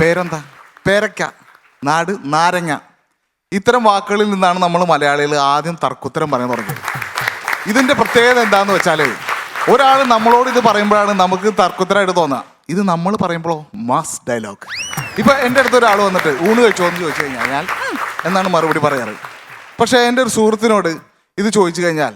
പേരെന്താ? പേരക്ക. നാട് നാരങ്ങ. ഇത്തരം വാക്കുകളിൽ നിന്നാണ് നമ്മൾ മലയാളികൾ ആദ്യം തർക്കുത്തരം പറയാൻ തുടങ്ങിയത്. ഇതിന്റെ പ്രത്യേകത എന്താണെന്ന് വെച്ചാൽ ഒരാൾ നമ്മളോട് ഇത് പറയുമ്പോഴാണ് നമുക്ക് തർക്കുത്തരമായിട്ട് തോന്നുക ഇത് നമ്മൾ പറയുമ്പോഴോ? മാസ് ഡയലോഗ് ഇപ്പം എന്റെ അടുത്ത് ഒരാൾ വന്നിട്ട് ഊണ് കഴിച്ചോ എന്ന് ചോദിച്ചു കഴിഞ്ഞാൽ ഞാൻ എന്നാണ് മറുപടി പറയാറ്. പക്ഷേ എന്റെ ഒരു സുഹൃത്തിനോട് ഇത് ചോദിച്ചു കഴിഞ്ഞാൽ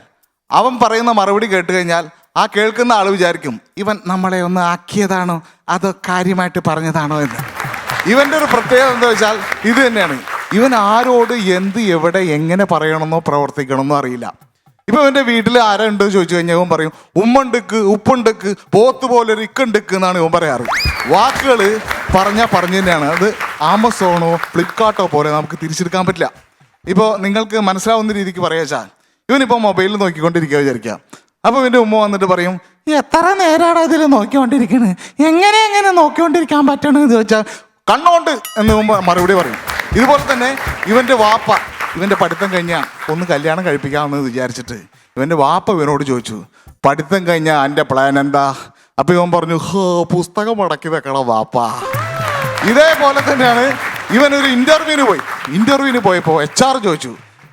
അവൻ പറയുന്ന മറുപടി കേട്ട് കഴിഞ്ഞാൽ ആ കേൾക്കുന്ന ആൾ വിചാരിക്കും ഇവൻ നമ്മളെ ഒന്ന് ആക്കിയതാണോ? അതോ കാര്യമായിട്ട് പറഞ്ഞതാണോ? എന്ന്. ഇവന്റെ ഒരു പ്രത്യേകത എന്താ വെച്ചാൽ ഇത് തന്നെയാണ്. ഇവൻ ആരോട് എന്ത് എവിടെ എങ്ങനെ പറയണമെന്നോ പ്രവർത്തിക്കണമെന്നോ അറിയില്ല. ഇപ്പൊ ഇവന്റെ വീട്ടിൽ ആരാ ഉണ്ട് ചോദിച്ചു കഴിഞ്ഞാൽ ഇവൻ പറയും ഉമ്മണ്ടക്ക് ഉപ്പുണ്ടക്ക് പോത്ത് പോലെ ഒരു ഇക്കുണ്ടക്ക് എന്നാണ് ഇവൻ പറയാറ്. വാക്കുകൾ പറഞ്ഞാൽ പറഞ്ഞു തന്നെയാണ്. അത് ആമസോണോ ഫ്ലിപ്കാർട്ടോ പോലെ നമുക്ക് തിരിച്ചെടുക്കാൻ പറ്റില്ല. ഇപ്പോൾ നിങ്ങൾക്ക് മനസ്സിലാവുന്ന രീതിക്ക് പറയാ വെച്ചാൽ ഇവനിപ്പോൾ മൊബൈലിൽ നോക്കിക്കൊണ്ടിരിക്കുക വിചാരിക്കുക അപ്പോൾ ഇവന്റെ ഉമ്മ വന്നിട്ട് പറയും എത്ര നേരാണ് ഇതിൽ നോക്കിക്കൊണ്ടിരിക്കുന്നത് എങ്ങനെ എങ്ങനെ നോക്കിക്കൊണ്ടിരിക്കാൻ പറ്റണമെന്ന് ചോദിച്ചാൽ കണ്ണോണ്ട് എന്ന് മറുപടി പറയും. ഇതുപോലെ തന്നെ ഇവന്റെ വാപ്പ ഇവന്റെ പഠിത്തം കഴിഞ്ഞാൽ ഒന്ന് കല്യാണം കഴിപ്പിക്കാമെന്ന് വിചാരിച്ചിട്ട് ഇവന്റെ വാപ്പ ഇവനോട് ചോദിച്ചു പഠിത്തം കഴിഞ്ഞാൽ എന്റെ പ്ലാൻ എന്താ? അപ്പോൾ ഇവൻ പറഞ്ഞു ഹോ പുസ്തകം മടക്കി വെക്കണം വാപ്പ? ഇതേപോലെ തന്നെയാണ് ഇവനൊരു ഇന്റർവ്യൂവിന് പോയി. ഇന്റർവ്യൂവിന് പോയപ്പോൾ എച്ച് ആർ ചോദിച്ചു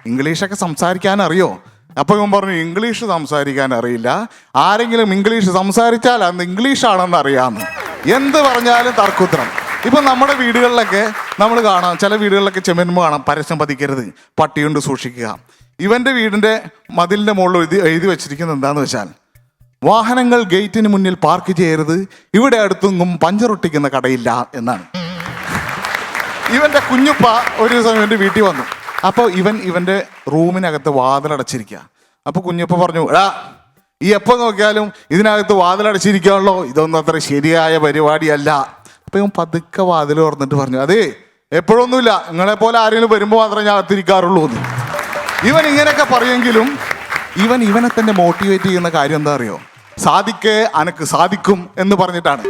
ഇംഗ്ലീഷൊക്കെ സംസാരിക്കാൻ അറിയോ? അപ്പോൾ ഇവൻ പറഞ്ഞു ഇംഗ്ലീഷ് സംസാരിക്കാൻ അറിയില്ല. ആരെങ്കിലും ഇംഗ്ലീഷ് സംസാരിച്ചാൽ അന്ന് ഇംഗ്ലീഷാണെന്ന് അറിയാമെന്ന് എന്ത് പറഞ്ഞാലും തർക്കുത്തരം. ഇപ്പൊ നമ്മുടെ വീടുകളിലൊക്കെ നമ്മൾ കാണാം ചില വീടുകളിലൊക്കെ ചെമ്മന്മ കാണാം പരസ്യം പതിക്കരുത് പട്ടിയുണ്ട് സൂക്ഷിക്കുക. ഇവന്റെ വീടിന്റെ മതിലിന്റെ മുകളിൽ എഴുതി എഴുതി വെച്ചിരിക്കുന്നത് എന്താണെന്ന് വെച്ചാൽ വാഹനങ്ങൾ ഗേറ്റിന് മുന്നിൽ പാർക്ക് ചെയ്യരുത് ഇവിടെ അടുത്തൊന്നും പഞ്ചറൊട്ടിക്കുന്ന കടയില്ല എന്നാണ്. ഇവന്റെ കുഞ്ഞുപ്പ ഒരു ദിവസം ഇവന്റെ വീട്ടിൽ വന്നു. അപ്പോൾ ഇവൻ ഇവന്റെ റൂമിനകത്ത് വാതിലടച്ചിരിക്കുക അപ്പോൾ കുഞ്ഞുപ്പ പറഞ്ഞു എടാ ഈ എപ്പോൾ നോക്കിയാലും ഇതിനകത്ത് വാതിലടച്ചിരിക്കുകയാണല്ലോ ഇതൊന്നും അത്ര ശരിയായ പരിപാടിയല്ല. അപ്പൊ ഇവൻ പതുക്കെ വാതിൽ തുറന്നിട്ട് പറഞ്ഞു അതേ എപ്പോഴൊന്നുമില്ല നിങ്ങളെ പോലെ ആരെങ്കിലും വരുമ്പോൾ മാത്രമേ ഞാൻ അകത്തിരിക്കാറുള്ളൂ ഇവൻ ഇങ്ങനെയൊക്കെ പറയുമെങ്കിലും ഇവൻ ഇവനെ തന്നെ മോട്ടിവേറ്റ് ചെയ്യുന്ന കാര്യം എന്താ അറിയോ? സാധിക്കേ അനക്ക് സാധിക്കും എന്ന് പറഞ്ഞിട്ടാണ്.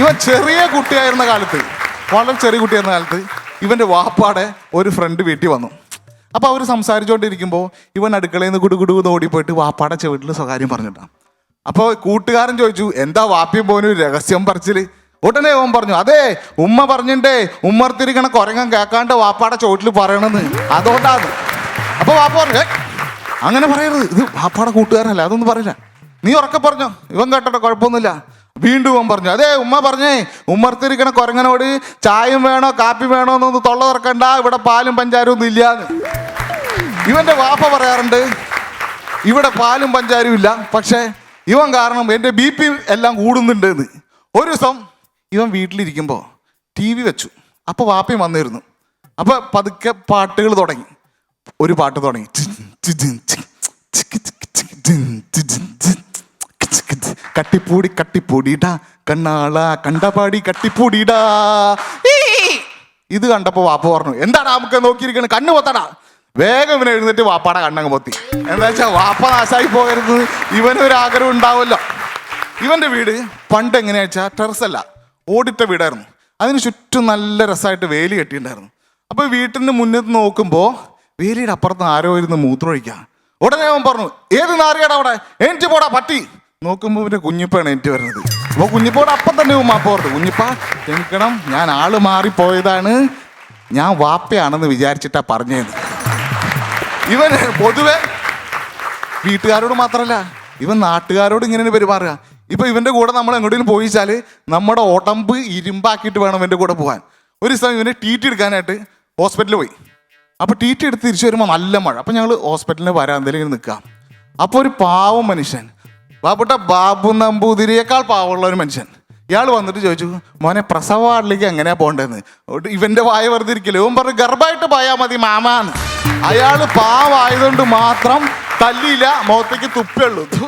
ഇവൻ ചെറിയ കുട്ടിയായിരുന്ന കാലത്ത് വളരെ ചെറിയ കുട്ടിയായിരുന്ന കാലത്ത് ഇവന്റെ വാപ്പാടെ ഒരു ഫ്രണ്ട് വീട്ടിൽ വന്നു. അപ്പോൾ അവർ സംസാരിച്ചുകൊണ്ടിരിക്കുമ്പോൾ ഇവൻ അടുക്കളയിൽ നിന്ന് കുടുകുടു എന്ന് ഓടിപ്പോയിട്ട് വാപ്പാടെ ചെവിട്ടിൽ സ്വകാര്യം പറഞ്ഞിട്ടാണ്. അപ്പോൾ കൂട്ടുകാരൻ ചോദിച്ചു എന്താ വാപ്പിയും പോനും രഹസ്യം പറച്ചിൽ? ഉടനെ ഓൻ പറഞ്ഞു അതെ ഉമ്മ പറഞ്ഞിട്ടേ ഉമ്മർത്തിരിക്കണ കൊരങ്ങൻ കേൾക്കാണ്ട് വാപ്പാടെ ചോട്ടിൽ പറയണെന്ന്. അതുകൊണ്ടാണ് അപ്പൊ വാപ്പ പറഞ്ഞു "ഏയ്, അങ്ങനെ പറയരുത്. ഇത് വാപ്പാടെ കൂട്ടുകാരനല്ല അതൊന്നും പറയില്ല. നീ ഉറക്കെ പറഞ്ഞോ? ഇവൻ കേട്ടോ കുഴപ്പമൊന്നുമില്ല. വീണ്ടും ഇവൻ പറഞ്ഞു അതെ ഉമ്മ പറഞ്ഞേ ഉമ്മർത്തിരിക്കണ കൊരങ്ങനോട് ചായയും വേണോ കാപ്പി വേണോ എന്നൊന്ന് തൊള്ള തുറക്കണ്ട ഇവിടെ പാലും പഞ്ചാരും ഒന്നും ഇല്ലാന്ന്. ഇവന്റെ വാപ്പ പറയാറുണ്ട് ഇവിടെ പാലും പഞ്ചാരും ഇല്ല പക്ഷേ ഇവൻ കാരണം എന്റെ ബി പി എല്ലാം കൂടുന്നുണ്ട് എന്ന്. ഒരു ദിവസം ഇവൻ വീട്ടിലിരിക്കുമ്പോൾ ടി വി വെച്ചു അപ്പോൾ വാപ്പയും വന്നിരുന്നു അപ്പോൾ പതുക്കെ പാട്ടുകൾ തുടങ്ങി ഒരു പാട്ട് തുടങ്ങി കട്ടിപ്പൂടി കട്ടിപ്പൂടിടാ കണ്ണാള കണ്ടപാടി കട്ടിപ്പൂടിടാ. ഇത് കണ്ടപ്പോൾ വാപ്പ പറഞ്ഞു എന്താണ് നമുക്ക് നോക്കിയിരിക്കുന്നത് കണ്ണു പൊത്തടാ വേഗം ഇവനെ എഴുന്നേറ്റ് വാപ്പാടെ കണ്ണങ്ങ് പൊത്തി എന്താ വെച്ചാൽ വാപ്പ നാശായി പോകരുത് ഇവനൊരു ആഗ്രഹം ഉണ്ടാവുമല്ലോ ഇവന്റെ വീട് പണ്ട് എങ്ങനെയാ വെച്ചാൽ അല്ല ഓടിട്ട വീടായിരുന്നു. അതിന് ചുറ്റും നല്ല രസമായിട്ട് വേലി കെട്ടിയിട്ടുണ്ടായിരുന്നു. അപ്പോൾ വീട്ടിന്റെ മുന്നിൽ നോക്കുമ്പോൾ നോക്കുമ്പോ വേലിയുടെ അപ്പുറത്ത് ആരോ ഇരുന്ന് മൂത്രമൊഴിക്കുക ഉടനെ അവൻ പറഞ്ഞു ഏത് നാറിയാടാ അവിടെ? എനിക്ക് പോടാ പട്ടി. നോക്കുമ്പോൾ പിന്നെ കുഞ്ഞിപ്പാണ് എനിക്ക് വരുന്നത്. അപ്പോൾ കുഞ്ഞിപ്പോടെ അപ്പം തന്നെ ഉമ്മാപ്പ ഓർത്ത് കുഞ്ഞിപ്പ ക്ഷമിക്കണം ഞാൻ ആൾ മാറിപ്പോയതാണ്. ഞാൻ വാപ്പയാണെന്ന് വിചാരിച്ചിട്ടാ പറഞ്ഞത് ഇവൻ പൊതുവെ വീട്ടുകാരോട് മാത്രമല്ല ഇവൻ നാട്ടുകാരോട് ഇങ്ങനെ പെരുമാറുക. ഇപ്പൊ ഇവന്റെ കൂടെ നമ്മൾ എങ്ങോട്ടെങ്കിലും പോയിച്ചാൽ നമ്മുടെ ഉടമ്പ് ഇരുമ്പാക്കിയിട്ട് വേണം ഇവന്റെ കൂടെ പോകാൻ. ഒരു ദിവസം ഇവനെ ടി ടി എടുക്കാനായിട്ട് ഹോസ്പിറ്റലിൽ പോയി. അപ്പോൾ ടി ടി എടുത്ത് തിരിച്ചു വരുമ്പോൾ നല്ല മഴ. അപ്പോൾ ഞങ്ങൾ ഹോസ്പിറ്റലിന് വരാൻ ഇങ്ങനെ നിൽക്കാം അപ്പോൾ ഒരു പാവം മനുഷ്യൻ. ബാബുട്ട ബാബു നമ്പൂതിരിയേക്കാൾ പാവമുള്ള ഒരു മനുഷ്യൻ. ഇയാൾ വന്നിട്ട് ചോദിച്ചു മോനെ പ്രസവ വാർഡിലേക്ക് എങ്ങനെയാ പോകേണ്ടതെന്ന്? ഇവന്റെ വായ വെറുതെ ഇവൻ പറഞ്ഞു ഗർഭമായിട്ട് പോയാൽ മതി മാമാന്ന് അയാൾ പാവായതുകൊണ്ട് മാത്രം തല്ലിയില്ല മുഖത്തേക്ക് തുപ്പുള്ളൂ ഥു.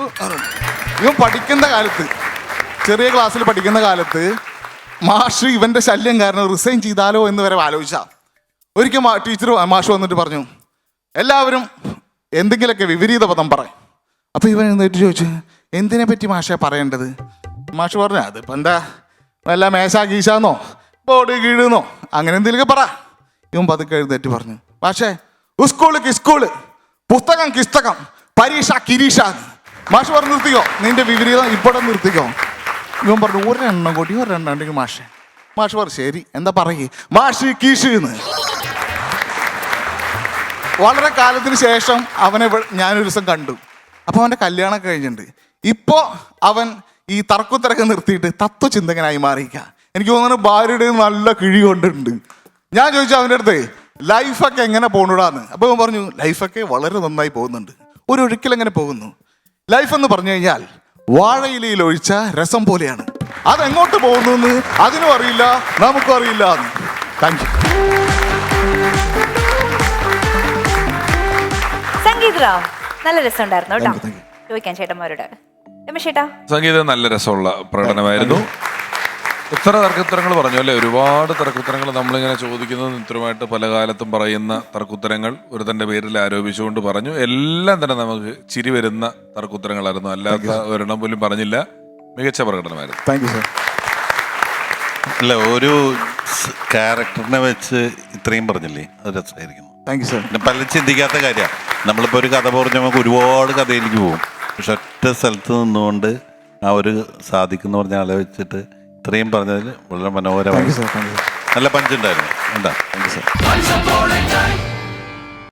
ഇവൻ പഠിക്കുന്ന കാലത്ത് ചെറിയ ക്ലാസ്സിൽ പഠിക്കുന്ന കാലത്ത് മാഷ് ഇവന്റെ ശല്യം കാരണം റിസൈൻ ചെയ്താലോ എന്ന് വരെ ആലോചിച്ച. ഒരിക്കൽ ടീച്ചർ മാഷ് വന്നിട്ട് പറഞ്ഞു എല്ലാവരും എന്തെങ്കിലുമൊക്കെ വിപരീത പദം പറയും അപ്പോൾ ഇവൻ എന്നിട്ട് ചോദിച്ചു എന്തിനെ പറ്റി മാഷാ പറയേണ്ടത്? മാഷ് പറഞ്ഞു അതിപ്പോൾ എന്താ? വല്ല മേശ ഗീശാന്നോ? ബോർഡ് കീഴുന്നോ? അങ്ങനെ എന്തെങ്കിലുമൊക്കെ പറ. ഇവൻ പതുക്കെ എഴുന്നേറ്റ് പറഞ്ഞു പക്ഷേ സ്കൂൾ കിസ്കൂൾ പുസ്തകം കിസ്തകം പരീക്ഷ കിരീഷ മാഷ് പറഞ്ഞു നിർത്തിക്കോ? നിന്റെ വിപരീതം ഇപ്പോഴും നിർത്തിക്കോ? ഇവൻ പറഞ്ഞു ഒരെണ്ണം കൂടി ഒരെണ്ണം ഉണ്ടെങ്കിൽ മാഷെ. മാഷ് പറ ശരി എന്താ പറയേ മാഷ് കീശുന്ന്. വളരെ കാലത്തിന് ശേഷം അവനെ ഞാനൊരു ദിവസം കണ്ടു. അപ്പോൾ അവന്റെ കല്യാണം കഴിഞ്ഞിട്ടുണ്ട്. ഇപ്പോൾ അവൻ ഈ തർക്കുത്തിരക്ക് നിർത്തിയിട്ട് തത്വചിന്തകനായി മാറിയിക്ക എനിക്ക് തോന്നുന്നു ഭാര്യയുടെ നല്ല കിഴി കൊണ്ടുണ്ട്. ഞാൻ ചോദിച്ചു അവന്റെ അടുത്ത് ലൈഫൊക്കെ എങ്ങനെ പോകണൂടാന്ന് അപ്പോൾ അവൻ പറഞ്ഞു ലൈഫൊക്കെ വളരെ നന്നായി പോകുന്നുണ്ട്. ഒരു ഒഴുക്കിൽ എങ്ങനെ പോകുന്നു? ലൈഫ് എന്ന് പറഞ്ഞു കഴിഞ്ഞാൽ വാഴയിലയിൽ ഒഴിച്ച രസം പോലെയാണ്. അതെങ്ങോട്ട് പോകുന്നു എന്ന് അതിനും അറിയില്ല നമുക്കും അറിയില്ല താങ്ക് യു സംഗീത റാവ് നല്ല രസമുണ്ടായിരുന്നു കേട്ടോ. Thank you, thank ചോദിക്കാൻ ചേട്ടന്മാരോട്. രമേശ് ചേട്ടാ. സംഗീതം നല്ല രസമുള്ള പ്രകടനമായിരുന്നു. ഉത്തര തർക്കുത്തരങ്ങൾ പറഞ്ഞു അല്ലേ? ഒരുപാട് തർക്കുത്തരങ്ങൾ നമ്മളിങ്ങനെ ചോദിക്കുന്നത് ഇത്രയുമായിട്ട് പല കാലത്തും പറയുന്ന തർക്കുത്തരങ്ങൾ ഒരു തന്റെ പേരിൽ ആരോപിച്ചുകൊണ്ട് പറഞ്ഞു. എല്ലാം തന്നെ നമുക്ക് ചിരി വരുന്ന തർക്കുത്തരങ്ങളായിരുന്നു. അല്ലാത്ത ഒരെണ്ണം പോലും പറഞ്ഞില്ല. മികച്ച പ്രകടനമായിരുന്നു. താങ്ക് യു സർ അല്ല ഒരു ക്യാരക്ടറിനെ വെച്ച് ഇത്രയും പറഞ്ഞില്ലേ? അത് രസമായിരിക്കുന്നു. താങ്ക് യു സർ പിന്നെ പല ചിന്തിക്കാത്ത കാര്യമാണ്. നമ്മളിപ്പോൾ ഒരു കഥ പറഞ്ഞ് നമുക്ക് ഒരുപാട് കഥയിലേക്ക് പോകും. പക്ഷെ ഒറ്റ സ്ഥലത്ത് നിന്നുകൊണ്ട് ആ ഒരു സാധിക്കുന്ന പറഞ്ഞ ആളെ വെച്ചിട്ട് ഇത്രയും പറഞ്ഞതിൽ വളരെ മനോഹരമായി നല്ല പഞ്ചുണ്ടായിരുന്നു എന്താ താങ്ക് യു സാർ